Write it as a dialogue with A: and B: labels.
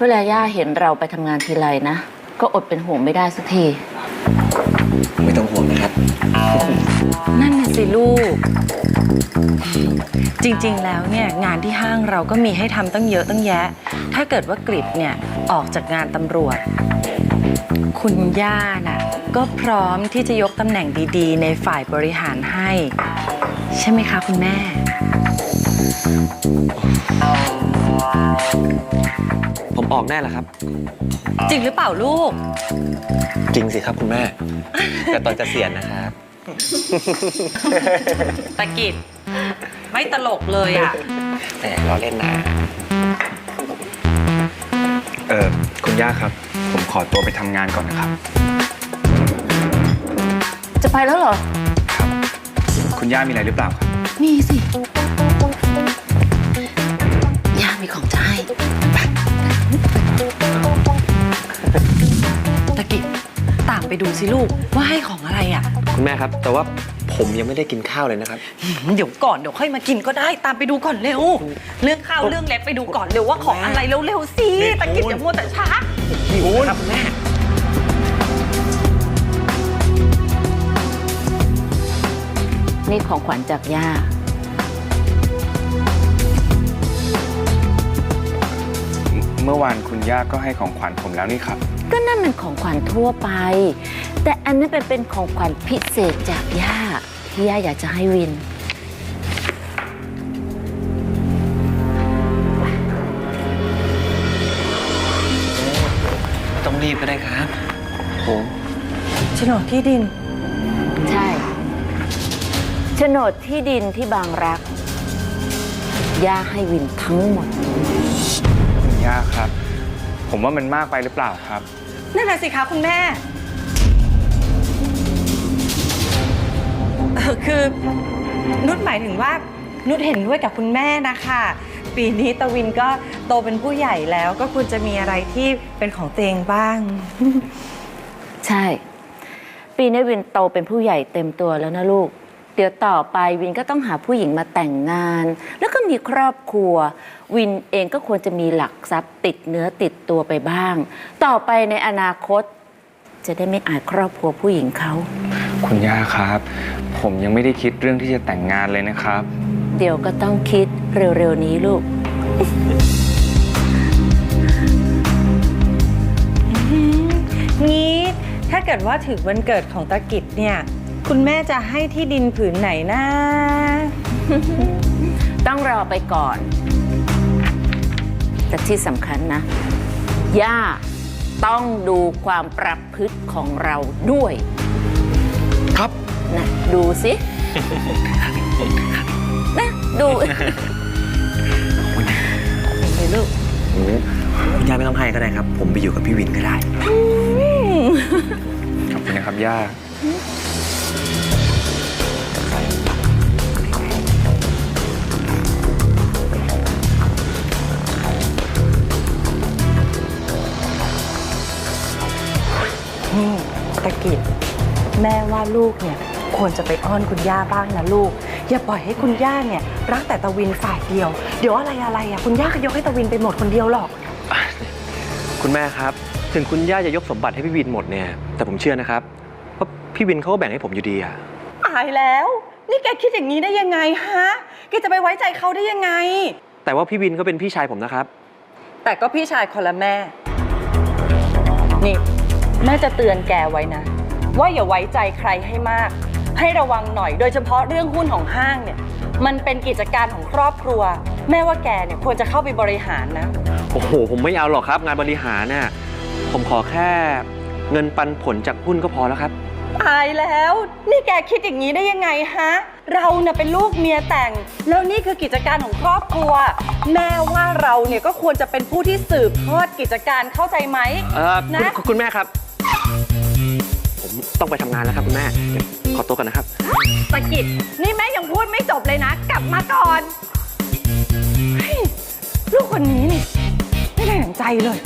A: เวลาย่าเห็นเราไปทำงานทีไรนะ ก็อดเป็นห่วงไม่ได้สักที
B: ไม่ต้องห่วงนะครับ
C: นั่นน่ะสิลูก จริงๆ แล้วเนี่ยงานที่ห้างเราก็มีให้ทำตั้งเยอะตั้งแยะ ถ้าเกิดว่ากริบเนี่ยออกจากงานตำรวจ คุณย่าน่ะก็พร้อมที่จะยกตำแหน่งดีๆ ในฝ่ายบริหารให้ ใช่ไหมคะคุณแม่
B: ผมออกแน่แหละครับ
C: จริงหรือเปล่าลูก
B: จริงสิครับคุณแม่ แต่ตอนจะเสียณนะครับ
C: ตะกิดไม่ตลกเลยอะ
B: แต่ล้อเล่นนะ
D: เออคุณ ย่าครับ ผมขอตัวไปทำงานก่อนนะครับ
A: จะไปแล้วเหรอ
D: คุณย่ามีอะไรหรือเปล่าครับ
A: มีสิ ย่ามีของจะให้
C: ตะกิดตามไปดูสิลูกว่าให้ของอะไรอะ
B: คุณแม่ครับ แต่ว่า ผมยังไม่ได้กินข้าวเลยนะครับ
C: เดี๋ยวก่อนเดี๋ยวค่อยมากินก็ได้ตามไปดูก่อนเร็ว เรื่องข้าวเรื่องเล็บไปดูก่อนเร็วว่าของอะไรเร็วๆสิตะกิดอย่ามัวแต่ช้า
B: หิวครับคุณแม่
A: นี่ของขวัญจากย่า
D: มื่อวานคุณย่าก็ให้ของขวัญผมแล้วนี่ครับ
A: ก็นั่นมันของขวัญทั่วไป แต่อันนั้นเป็นเป็นของขวัญพิเศษจากย่าที่ย่าอยากจะให้วิน
B: ต้องรีบก็ได้ครับโอ้
C: โฉนดที่ดิน
A: ใช่โฉนดที่ดินที่บางรัก ย่าให้วินทั้งหมด
D: คุณย่าครับ ผมว่ามันมากไปหรือเปล่าครับ
C: นั่นแหละสิคะคุณแม่เออคือนุชหมายถึงว่า นุชเห็นด้วยกับคุณแม่นะคะ ปีนี้ตะวินก็โตเป็นผู้ใหญ่แล้วก็ควรจะมีอะไรที่เป็นของตัวเองบ้าง
A: ใช่ ปีนี้วินโตเป็นผู้ใหญ่เต็มตัวแล้วนะลูก เดี๋ยวต่อไปวินก็ต้องหาผู้หญิงมาแต่งงาน แล้วก็มีครอบครัว วินเองก็ควรจะมีหลักทรัพย์ติดเนื้อติดตัวไปบ้าง ต่อไปในอนาคต จะได้ไม่อายครอบครัวผู้หญิงเขา
D: คุณย่าครับ ผมยังไม่ได้คิดเรื่องที่จะแต่งงานเลยนะครับ
A: เดี๋ยวก็ต้องคิดเร็วๆนี้ลูก
C: งี้ถ้าเกิดว่าถึงวันเกิดของตะกิดเนี่ย คุณแม่จะให้ที่ดินผืนไหนนะ
A: ต้องรอไปก่อน แต่ที่สำคัญนะ ย่าต้องดูความประพฤติของเราด้วย
B: ครับ
A: นะดูสินะดูเห็นไหมลูก
B: คุณย่าไม่ต้องให้ก็ได้ครับ ผมไปอยู่กับพี่วินก็ได้
D: ขอบคุณนะครับย่า
C: นี่ตะกิดแม่ว่าลูกเนี่ยควรจะไปอ้อนคุณย่าบ้างนะลูก อย่าปล่อยให้คุณย่าเนี่ยรักแต่ตะวินฝ่ายเดียว เดี๋ยวอะไรอะไรอะคุณย่าก็ยกให้ตะวินไปหมดคนเดียวหรอก
B: คุณแม่ครับ ถึงคุณย่าจะยกสมบัติให้พี่วินหมดเนี่ย แต่ผมเชื่อนะครับว่าพี่วินเขาก็แบ่งให้ผมอยู่ดีอะ
C: ตายแล้ว นี่แกคิดอย่างนี้ได้ยังไงฮะแกจะไปไว้ใจเขาได้ยังไง
B: แต่ว่าพี่วินก็เป็นพี่ชายผมนะครับ
C: แต่ก็พี่ชายคนละแม่ นี่ แม่จะเตือนแกไว้นะ ว่าอย่าไว้ใจใครให้มาก ให้ระวังหน่อยโดยเฉพาะเรื่องหุ้นของห้างเนี่ย มันเป็นกิจการของครอบครัว แม่ว่าแกเนี่ยควรจะเข้าไปบริหารนะ
B: โอ้โห ผมไม่เอาหรอกครับ งานบริหารน่ะผมขอแค่เงินปันผลจากหุ้นก็พอแล้วครับ
C: ตายแล้ว นี่แกคิดอย่างนี้ได้ยังไงฮะ เราเนี่ยเป็นลูกเมียแต่ง แล้วนี่คือกิจการของครอบครัว แม่ว่าเราเนี่ยก็ควรจะเป็นผู้ที่สืบทอดกิจการเข้าใจไหม
B: เออคุณ
C: นะ
B: คุณแม่ครับ ผมต้องไปทำงานแล้วครับคุณแม่เดี๋ยวขอตัวกันนะครับ
C: ตะกิดนี่แม่ยังพูดไม่จบเลยนะ กลับมาก่อนเฮ้ยลูกคนนี้นี่ไม่ได้หนังใจเลย